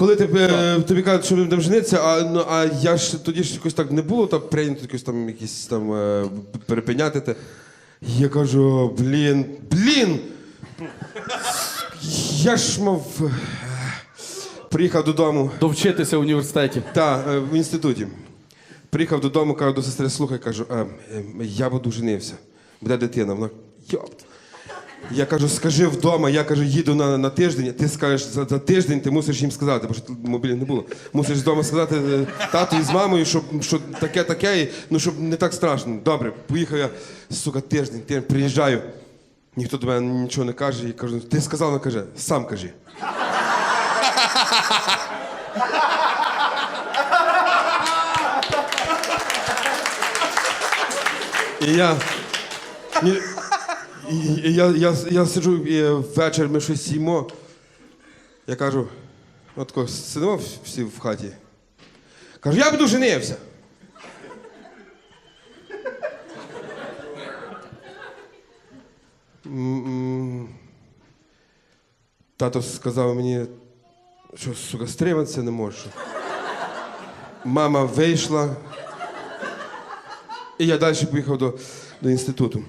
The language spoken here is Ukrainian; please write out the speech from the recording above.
коли ти, е, тобі кажуть, що ми будемо женитися, а, ну, а я ж тоді ж якось так не було, так прийнято якось там якісь там е, перепиняти. те. Я кажу, блін, блін! Я ж мав. е, Приїхав додому. Довчитися в університеті. Так, е, в інституті. Приїхав додому, кажу до сестри, слухай, кажу, е, е, я буду женився. Буде дитина. Вона йопт. Я кажу, скажи вдома, я кажу, їду на, на тиждень, ти скажеш за, за тиждень, ти мусиш їм сказати, бо що мобільних не було. Мусиш вдома сказати е, тату і з мамою, щоб що таке, таке, і, ну щоб не так страшно. Добре, поїхав я, сука, тиждень, тиждень, приїжджаю. Ніхто до мене нічого не каже, і кажу, ти сказав, вона каже, сам кажи. І я. І, я, я, я сиджу і ввечері ми щось їмо. Я кажу, отко сидимо всі в хаті. Кажу, я буду женився. Тато сказав мені, що сука, стриматися не можу. Мама вийшла. І я далі поїхав до, до інституту.